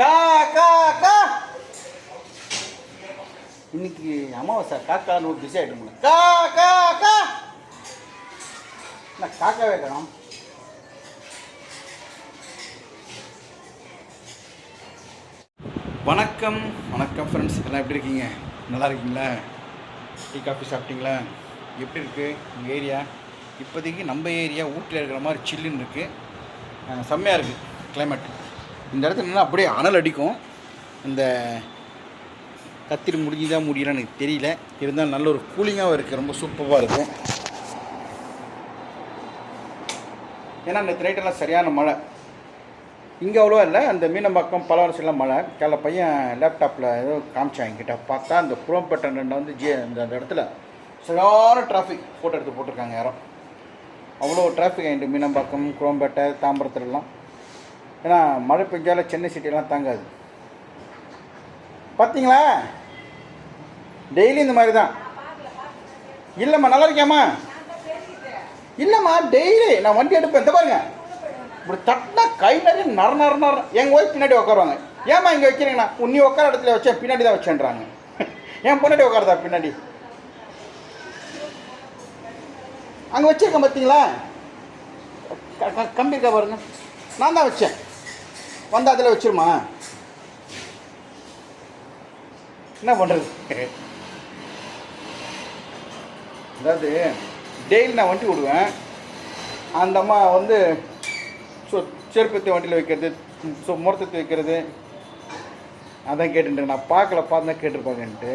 கா கா கா. இன்னைக்கு அமாவாசை காக்கா நோட் பிஸி ஆகிட்டு கா கா கா. என்ன வணக்கம் வணக்கம் ஃப்ரெண்ட்ஸ் எல்லாம் எப்படி இருக்கீங்க? நல்லா இருக்கீங்களா? டீ காஃபி சாப்பிட்டீங்களா? எப்படி இருக்குது உங்கள் ஏரியா? இப்போதைக்கு நம்ம ஏரியா ஊட்டியில் இருக்கிற மாதிரி சில்லுன்னு இருக்குது செம்மையாக இருக்குது climate. இந்த இடத்துல நல்லா அப்படியே அனல் அடிக்கும். இந்த கத்திரி முடிஞ்சுதான் முடியலன்னு எனக்கு தெரியல. இருந்தாலும் நல்ல ஒரு கூலிங்காகவும் இருக்குது ரொம்ப சூப்பராக இருக்குது ஏன்னா அந்த திரைட்டெல்லாம் சரியான மழை. இங்கே அவ்வளோவா இல்லை. அந்த மீனம்பாக்கம் பலவரசெல்லாம் மழை. கால பையன் லேப்டாப்பில் ஏதோ காமிச்சான் என்கிட்ட. பார்த்தா அந்த குளம்பேட்டை வந்து ஜி அந்த அந்த இடத்துல சரியான டிராஃபிக் ஃபோட்டோ எடுத்து போட்டிருக்காங்க யாரும் அவ்வளோ டிராஃபிக் ஆகிட்டு மீனம்பாக்கம் குளம்பேட்டை தாம்பரத்துலலாம் ஏன்னா மழை பெஞ்சால சென்னை சிட்டிலாம் தாங்காது. பார்த்தீங்களா டெய்லி இந்த மாதிரி தான் இல்லைம்மா நல்லா இருக்கியாம்மா? இல்லைம்மா டெய்லி. நான் வண்டி எடுப்பேன். இந்த பாருங்க. இப்படி தட்டினா கை நிறைய நர நர நர. எங்கள் ஒய்ஃப் பின்னாடி உட்காருவாங்க ஏம்மா இங்கே வைக்கிறீங்கண்ணா உன்னி உட்கார இடத்துல வச்சேன் பின்னாடி தான் வச்சேன்றாங்க. என் பின்னாடி உட்காருதா பின்னாடி? அங்கே வச்சிருக்கேன் பார்த்தீங்களா கம்பி இருக்கா பாருங்க. நான் தான் வச்சேன். வந்து அதில் வச்சிருமா? என்ன பண்ணுறது அதாவது டெய்லி நான் வண்டி விடுவேன் அந்த அம்மா வந்து ஸோ செருப்பத்தை வண்டியில் வைக்கிறது ஸோ முரத்தத்தை வைக்கிறது. அதான் கேட்டுட்டு நான் பார்க்கல பார்த்து தான் கேட்டிருப்பாங்கன்ட்டு.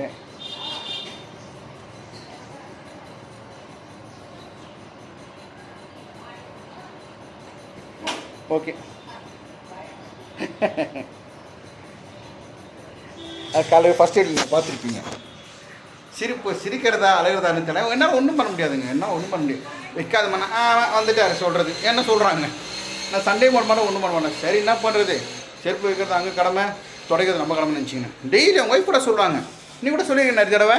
ஓகே. காலையில் ஃபஸ்ட் எய்ட் நீங்கள் பார்த்துருப்பீங்க. சிரிப்பு சிரிக்கிறதா அழகிறதான்னு தெரியல என்னால் ஒன்றும் பண்ண முடியாதுங்க. என்ன ஒன்றும் பண்ண முடியாது. வைக்காத மன ஆ வந்துட்டாரு சொல்கிறது என்ன சொல்கிறாங்க நான் சண்டே பண்ண மாட்டேன் ஒன்றும் பண்ண மாட்டேன். சரி என்ன பண்ணுறது செருப்பு வைக்கிறது அங்கே கடமை துடைக்கிறது நம்ம கடமை நினச்சிங்க டெய்லி அவங்க ஒய்ஃப் கூட சொல்லுவாங்க. நீ கூட சொல்லியிருக்க நிறைய தடவை.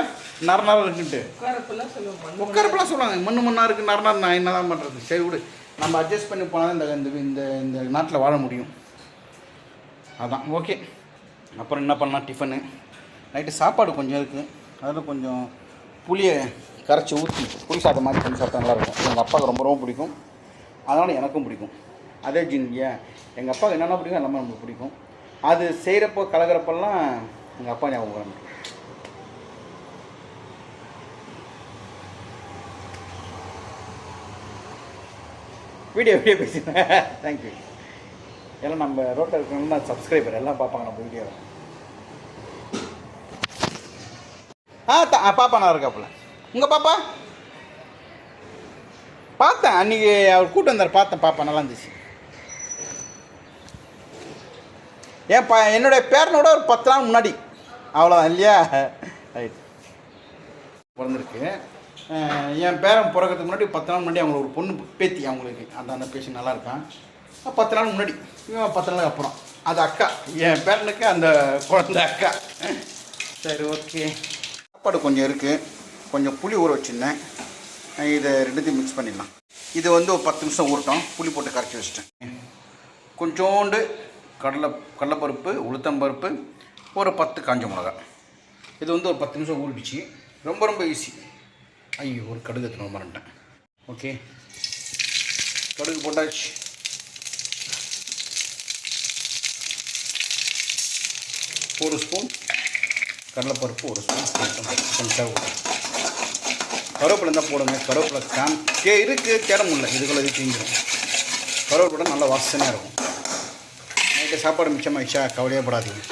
நர நரம் இருக்குன்ட்டு. உட்காரப்பெல்லாம் சொல்லுவாங்க. மண்ணு மண்ணாக இருக்குது நர நான் என்ன தான் பண்ணுறது சரி விடு. நம்ம அட்ஜஸ்ட் பண்ணி போனால் இந்த இந்த இந்த இந்த நாட்டில் வாழ முடியும். அதான் ஓகே அப்புறம் என்ன பண்ணலாம்? டிஃபனு நைட்டு சாப்பாடு கொஞ்சம் இருக்குது அதில் கொஞ்சம் புளியை கரைச்சி ஊற்றி புளி சாதம் மாதிரி பண்ணி சாப்பிட்டா நல்லாயிருக்கும் எங்கள் அப்பாவுக்கு ரொம்ப ரொம்ப பிடிக்கும். அதனால் எனக்கும் பிடிக்கும். அதே ஜின்னியா எங்கள் அப்பாவுக்கு என்னென்ன பிடிக்கும் எல்லாமே ரொம்ப பிடிக்கும். அது செய்கிறப்போ கலக்கிறப்பெல்லாம் எங்கள் அப்பா ஞாபகம் வரும் வீடியோ வீடியோ பேசுகிறேன் தேங்க்யூ எல்லாம் நம்ம ரோட்டில் இருக்கிறவங்க சப்ஸ்கிரைபர் எல்லாம் பார்ப்பாங்க நம்ம வீடியோ ஆ த ஆ, பாப்பா நான் இருக்காப்புல உங்கள் பாப்பா? பார்த்தேன். அன்றைக்கி அவர் கூட்டம் வந்தார். பார்த்தேன் பாப்பா நல்லா இருந்துச்சு. ஏன் பா என்னுடைய பேரனோட ஒரு பத்து நாள் முன்னாடி. அவ்வளோதான் இல்லையா? ரைட் பிறந்திருக்கு. என் பேரன் பிறக்கிறதுக்கு முன்னாடி பத்து நாள் முன்னாடி அவங்களுக்கு ஒரு பொண்ணு பேத்தி அவங்களுக்கு. அந்த அந்த பேசி நல்லா இருக்கான். பத்து நாள் முன்னாடி. இவன் பத்து நாளுக்கு அப்புறம். அது அக்கா. என் பேரனுக்கு அந்த குழந்த அக்கா. சரி ஓகே. சாப்பாடு கொஞ்சம் இருக்குது கொஞ்சம் புளி ஊற வச்சுருந்தேன். இதை ரெண்டுத்தையும் மிக்ஸ் பண்ணிடலாம். இது வந்து ஒரு பத்து நிமிஷம் ஊறட்டும். புளி போட்டு கரைச்சி வச்சிட்டேன். கொஞ்சோண்டு கடலை கடலைப்பருப்பு உளுத்தம்பருப்பு ஒரு பத்து காஞ்ச மிளகா இது வந்து ஒரு பத்து நிமிஷம் ஊறிடுச்சு. ரொம்ப ரொம்ப ஈஸி ஐயோ ஒரு கடுகு எத்தனை மறந்துட்டேன் ஓகே. கடுகு போட்டாச்சு. ஒரு ஸ்பூன். கடலைப்பருப்பு ஒரு ஸ்பூன். கொஞ்சம் கருவேப்பிலை இருந்தால் போடுங்க. கருவேப்பிலை காம் கே இருக்குது தேட முடியல இதுக்குள்ளே இது தீஞ்சிடும் கருவேப்பிலை நல்லா வாசனையாக இருக்கும். நைட்டு சாப்பாடு மிச்சமாயிடுச்சா? கவலையே படாதீங்க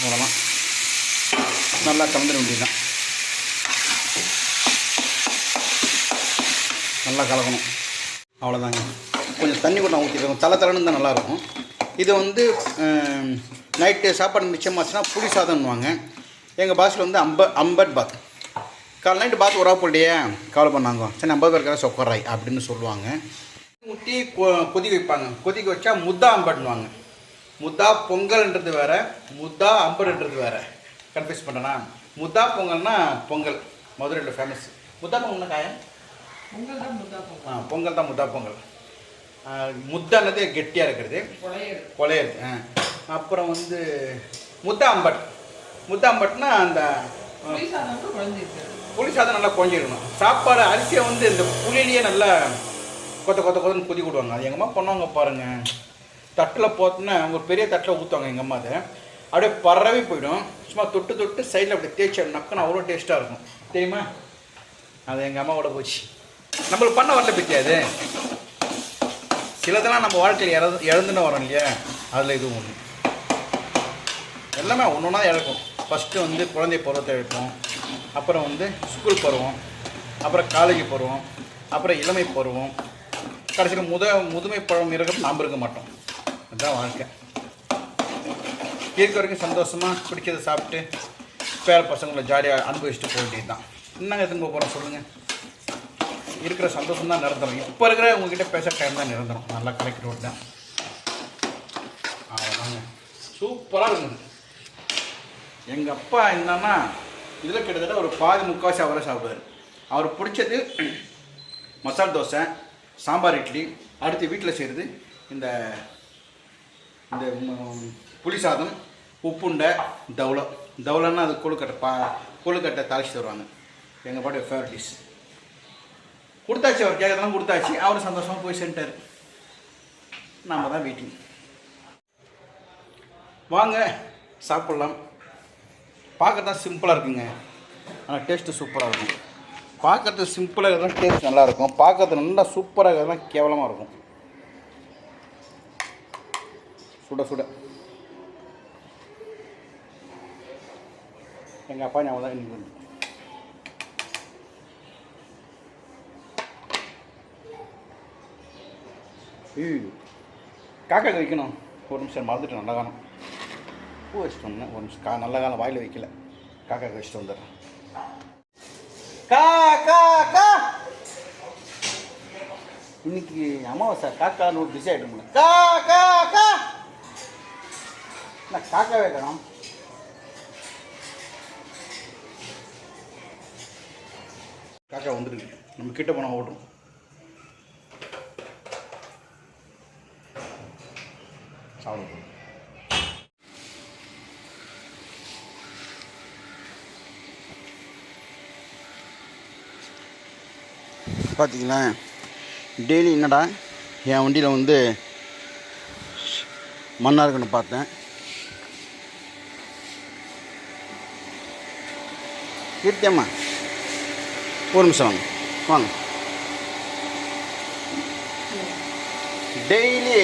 அவ்வளோதான் நல்லா கலந்துட வேண்டியதுதான் நல்லா கலக்கணும். அவ்வளோதாங்க கொஞ்சம் தண்ணி கூட ஊற்றிடுவோம் தலை தலைன்னு தான் நல்லாயிருக்கும். இது வந்து நைட்டு சாப்பாடு மிச்சமாச்சுன்னா புளி சாதம்னுவாங்க எங்கள் பாஸில் வந்து அம்ப அம்பட் பாத். கால் நைட்டு பாத் உறவு போட்டியே கவலை பண்ணாங்க. சரி ஐம்பது பேர் கடை சொக்கராய் அப்படின்னு சொல்லுவாங்க. ஊற்றி கொ கொதிக்க வைப்பாங்க. கொதிக்க வச்சா முத்தா அம்பட்னுவாங்க முத்தா பொங்கல்ன்றது வேற முத்தா அம்படுன்றது வேற. கன்ஃபியூஸ் பண்ணனா முத்தா பொங்கல்னா பொங்கல். மதுரையில் ஃபேமஸ் முத்தா பொங்கல்னா காயம்? பொங்கல் தான் முத்தா பொங்கல். ஆ பொங்கல். தான் முத்தா பொங்கல் முத்தானது கெட்டியாக இருக்கிறது. கொலையல் கொலையது ஆ. அப்புறம் வந்து முத்தா அம்பட். முத்தா அம்பட்னா அந்த புளி சாதம் நல்லா கொஞ்சிடணும் சாப்பாடு அரிசியை வந்து இந்த புளியிலேயே நல்லா கொத்த கொத்த கொத்தன்னு கொதி விடுவாங்க. அது எங்கள் அம்மா பண்ணுவாங்க பாருங்க. தட்டில் போட்டுன்னா ஒரு பெரிய தட்டில் ஊற்றுவாங்க எங்கள் அம்மா அதை. அப்படியே பரவி போயிடும். சும்மா தொட்டு தொட்டு சைடில் அப்படி தேய்ச்சி நக்குன்னு அவ்வளோ டேஸ்ட்டாக இருக்கும். தெரியுமா? அது எங்கள் அம்மாவோட போச்சு. நம்மளுக்கு பண்ண வரல பிடிக்காது சிலதெல்லாம் நம்ம வாழ்க்கையில் இழந்து இழந்துன்னு வரோம் இல்லையா? அதில் இதுவும் ஒன்று எல்லாமே ஒன்று ஒன்றா இழக்கும் ஃபஸ்ட்டு வந்து குழந்தை பருவத்தை இழப்போம். அப்புறம் வந்து ஸ்கூல் பருவம். அப்புறம் காலேஜ் பருவம். அப்புறம் இளமை பருவம். கடைசியில் முத முதுமை பழம் இருக்கிறது நாம் இருக்க மாட்டோம். அதுதான் வாழ்க்கை. இருக்க வரைக்கும் சந்தோஷமாக பிடிச்சதை சாப்பிட்டு பேர பசங்களை ஜாலியாக அனுபவிச்சுட்டு போக வேண்டியது தான் என்னங்க திரும்ப போகிறோம் சொல்லுங்கள் இருக்கிற சந்தோஷம் தான் நிரந்தரம். இப்போ இருக்கிற உங்ககிட்ட பேச டைம் தான் நிரந்தரம். நல்லா கலெக்ட் ரோட் தான். அவ்வளோதாங்க சூப்பராக இருக்குங்க. எங்கள் அப்பா என்னன்னா இதில் கிட்டத்தட்ட ஒரு பாதி முக்கால்வாசி அவரை சாப்பிடுவார். அவர் பிடிச்சது மசால் தோசை சாம்பார் இட்லி அடுத்து வீட்டில் செய்கிறது இந்த இந்த புளி சாதம் உப்புண்டை தவளம் தவளம்னா அது கொழுக்கட்டை பா கொழுக்கட்டை தாளிச்சு தருவாங்க எங்கள் பாட்டு ஃபேவரட் டிஷ் கொடுத்தாச்சு அவர் கேட்கறதெல்லாம் கொடுத்தாச்சு. அவர் சந்தோஷமாக போய் சென்ட்டார் நாம் தான் வெயிட்டிங் வாங்க சாப்பிட்லாம். பார்க்க தான் சிம்பிளாக இருக்குங்க. ஆனால் டேஸ்ட்டு சூப்பராக இருக்கும். பார்க்கறது சிம்பிளாக இருந்தால் டேஸ்ட் நல்லாயிருக்கும். பார்க்கறது நல்லா சூப்பராக இருக்கிறதா கேவலமாக இருக்கும். சுட சுட. எங்கள் அப்பா ஞாபகம் தான் இன்னைக்கு வந்து ஐயோ காக்காக்கு வைக்கணும் ஒரு நிமிஷம் மறந்துட்டு நல்ல காலம் பூ வச்சுட்டு வந்தேன் ஒரு நிமிஷம் கா நல்ல காலம் வாயில் வைக்கல காக்காக்கு வச்சுட்டு வந்துடுறேன் கா கா கா இன்னைக்கு அமாவாசை காக்கான்னு ஒரு பிஸி ஆகிட்டோம்ல கா கா கா நான் காக்காவே காணும் காக்கா வந்துருக்கு. நம்ம கிட்ட போனால் ஓட்டும். சாப்பிட பார்த்தீங்களா டெய்லி என்னடா என் வண்டியில் வந்து மண்ணாக இருக்குன்னு பார்த்தேன். கீர்த்தியம்மா. ஒரு நிமிஷம் வாங்க. வாங்க. டெய்லி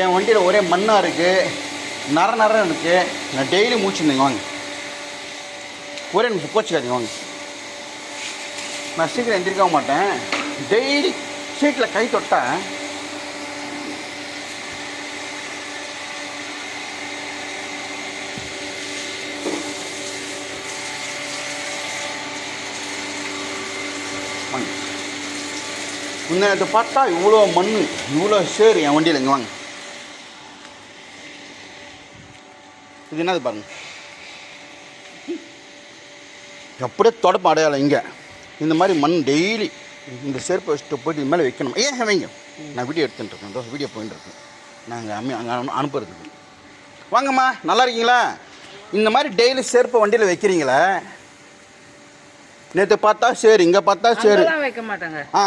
என் வண்டியில் ஒரே மண்ணாக இருக்குது நர நரம் இருக்குது நான் டெய்லி முடிச்சுருந்தேங்க வாங்க. ஒரே நிமிஷம் கோச்சிக்காதீங்க. வாங்க. நான் சீக்கிரம் எந்திரிக்க மாட்டேன். டெய்லி சீட்டில் கை தொட்டேன் வாங்க முன்னேற்ற பார்த்தா இவ்வளோ மண் இவ்வளோ சேரு என் வண்டியில் இங்கே வாங்க. இது என்னது பாருங்க. அப்படியே தொடப்பு அடையாளம் இங்கே. இந்த மாதிரி மண் டெய்லி இந்த செருப்பை வச்சுட்டு போயிட்டு இது மேலே வைக்கணும். ஏன் வைங்க? நான் வீடியோ எடுத்துட்டு இருக்கேன். தோசை வீடியோ போயிட்டு இருக்கேன் நாங்கள் அம்மி அங்கே அனுப்புறதுக்கு. வாங்கம்மா நல்லா இருக்கீங்களா? இந்த மாதிரி டெய்லி செருப்பை வண்டியில் வைக்கிறீங்களே நேற்று பார்த்தா சரி இங்கே பார்த்தா சரி. வைக்க மாட்டாங்க. ஆ